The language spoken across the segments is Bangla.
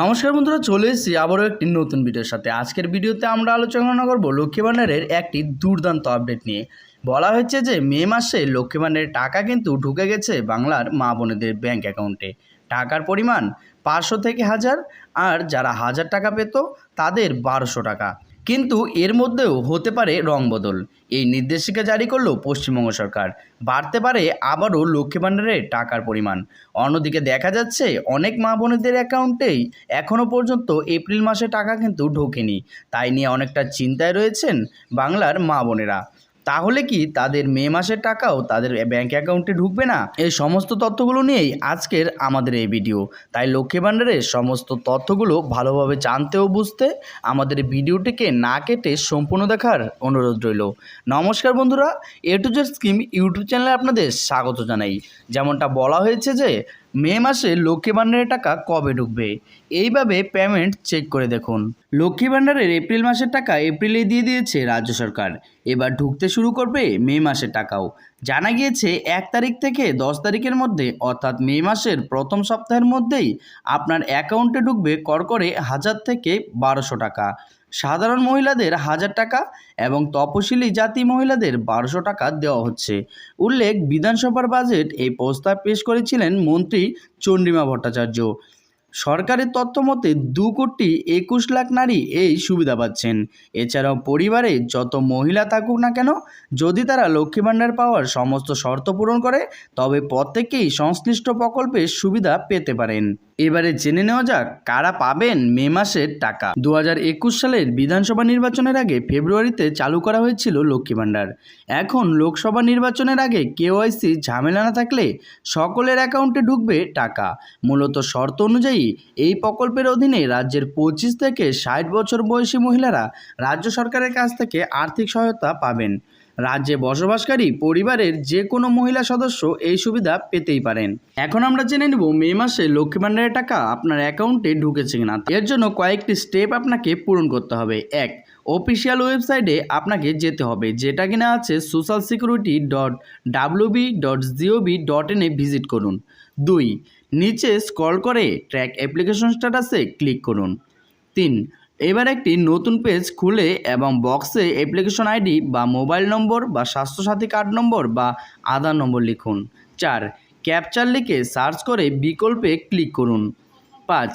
নমস্কার বন্ধুরা, চলে এসেছি আবারও একটি নতুন ভিডিওর সাথে। আজকের ভিডিওতে আমরা আলোচনা করব লক্ষ্মী ভাণ্ডারের একটি দুর্দান্ত আপডেট নিয়ে। বলা হয়েছে যে, মে মাসে লক্ষ্মী ভাণ্ডারের টাকা কিন্তু ঢুকে গেছে বাংলার মা বোনেদের ব্যাঙ্ক অ্যাকাউন্টে। টাকার পরিমাণ পাঁচশো থেকে হাজার, আর যারা হাজার টাকা পেত, তাদের বারোশো টাকা। কিন্তু এর মধ্যেও হতে পারে রং বদল। এই নির্দেশিকা জারি করল পশ্চিমবঙ্গ সরকার। বাড়তে পারে আবারও লক্ষ্মী ভাণ্ডারের টাকার পরিমাণ। অন্যদিকে দেখা যাচ্ছে অনেক মা বোনেদের অ্যাকাউন্টেই এখনও পর্যন্ত এপ্রিল মাসে টাকা কিন্তু ঢোকেনি। তাই নিয়ে অনেকটা চিন্তায় রয়েছেন বাংলার মা বোনেরা। তাহলে কি তাদের মে মাসের টাকাও তাদের ব্যাঙ্ক অ্যাকাউন্টে ঢুকবে না? এই সমস্ত তথ্যগুলো নিয়েই আজকের আমাদের এই ভিডিও তাই লক্ষ্মী ভাণ্ডারের সমস্ত তথ্যগুলো ভালোভাবে জানতে ও বুঝতে আমাদের ভিডিওটিকে না কেটে সম্পূর্ণ দেখার অনুরোধ রইল। নমস্কার বন্ধুরা A to Z scheme YouTube চ্যানেলে আপনাদের স্বাগত জানাই। যেমনটা বলা হয়েছে যে মে মাসে লক্ষ্মী ভাণ্ডারের টাকা কবে ঢুকবে? এইভাবে পেমেন্ট চেক করে দেখুন। লক্ষ্মী ভাণ্ডারের এপ্রিল মাসের টাকা এপ্রিলে দিয়ে দিয়েছে রাজ্য সরকার। এবার ঢুকতে শুরু করবে মে মাসের টাকাও। জানা গিয়েছে, এক তারিখ থেকে দশ তারিখের মধ্যে, অর্থাৎ মে মাসের প্রথম সপ্তাহের মধ্যেই আপনার অ্যাকাউন্টে ঢুকবে করকরে হাজার থেকে বারোশো টাকা। সাধারণ মহিলাদের হাজার টাকা এবং তপশিলি জাতি মহিলাদের বারোশো টাকা দেওয়া হচ্ছে। উল্লেখ, বিধানসভার বাজেট এই প্রস্তাব পেশ করেছিলেন মন্ত্রী চন্ডিমা ভট্টাচার্য। সরকারের তথ্য মতে দু কোটি একুশ লাখ নারী এই সুবিধা পাচ্ছেন। এছাড়াও পরিবারে যত মহিলা থাকুক না কেন, যদি তারা লক্ষ্মী ভাণ্ডার পাওয়ার সমস্ত শর্ত পূরণ করে, তবে প্রত্যেকেই সংশ্লিষ্ট প্রকল্পের সুবিধা পেতে পারেন। এবারে জেনে নেওয়া যাক, কারা পাবেন মে মাসের টাকা। দু হাজার একুশ সালের বিধানসভা নির্বাচনের আগে ফেব্রুয়ারিতে চালু করা হয়েছিল লক্ষ্মী ভাণ্ডার। এখন লোকসভা নির্বাচনের আগে কেওয়াইসি ঝামেলা না থাকলে সকলের অ্যাকাউন্টে ঢুকবে টাকা। মূলত শর্ত অনুযায়ী এই প্রকল্পের অধীনে রাজ্যের পঁচিশ থেকে ষাট বছর বয়সী মহিলারা রাজ্য সরকারের কাছ থেকে আর্থিক সহায়তা পাবেন। রাজ্যে বসবাসকারী পরিবারের যে কোনো মহিলা সদস্য এই সুবিধা পেতেই পারেন। এখন আমরা জেনে নেব মে মাসে লক্ষ্মী ভাণ্ডারের টাকা আপনার অ্যাকাউন্টে ঢুকেছে কিনা। এর জন্য কয়েকটি স্টেপ আপনাকে পূরণ করতে হবে। এক, অফিসিয়াল ওয়েবসাইটে আপনাকে যেতে হবে। যেটা কিনা আছে social security dot W B dot G O V dot ইনে ভিজিট করুন। দুই নিচে স্ক্রল করে ট্র্যাক অ্যাপ্লিকেশন স্ট্যাটাসে ক্লিক করুন। তিন, এবার একটি নতুন পেজ খুলে এবং বক্সে অ্যাপ্লিকেশন আইডি বা মোবাইল নম্বর বা স্বাস্থ্যসাথী কার্ড নম্বর বা আধার নম্বর লিখুন। চার ক্যাপচার লিখে সার্চ করে বিকল্পে ক্লিক করুন। পাঁচ,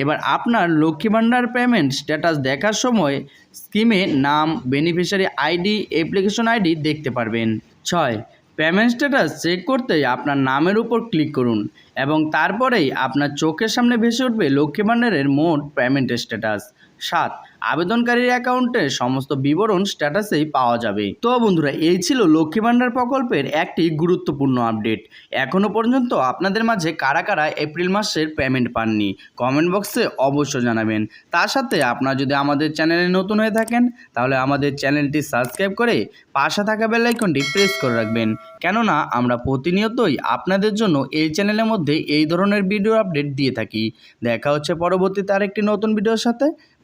এবার আপনার লক্ষ্মী ভাণ্ডার পেমেন্ট স্ট্যাটাস দেখার সময় স্কিমে নাম বেনিফিশিয়ারি আইডি অ্যাপ্লিকেশন আইডি দেখতে পারবেন। ছয় পেমেন্ট স্ট্যাটাস চেক করতে আপনার নামের উপর ক্লিক করুন এবং তারপরেই আপনার চোখের সামনে ভেসে উঠবে লক্ষ্মী ভাণ্ডারের মোট পেমেন্ট স্ট্যাটাস সাত। আবেদনকারীর অ্যাকাউন্টের সমস্ত বিবরণ স্ট্যাটাসেই পাওয়া যাবে। তো বন্ধুরা, এই ছিল লক্ষ্মী ভাণ্ডার প্রকল্পের একটি গুরুত্বপূর্ণ আপডেট। এখনও পর্যন্ত আপনাদের মাঝে কারা কারা এপ্রিল মাসের পেমেন্ট পাননি, কমেন্ট বক্সে অবশ্যই জানাবেন। তার সাথে আপনারা যদি আমাদের চ্যানেলে নতুন হয়ে থাকেন, তাহলে আমাদের চ্যানেলটি সাবস্ক্রাইব করে পাশে থাকা বেল আইকনটি প্রেস করে রাখবেন। কেননা, আমরা প্রতিনিয়তই আপনাদের জন্য এই চ্যানেলের মধ্যে এই ধরনের ভিডিও আপডেট দিয়ে থাকি। দেখা হচ্ছে পরবর্তীতে আরেকটি নতুন ভিডিওর সাথে।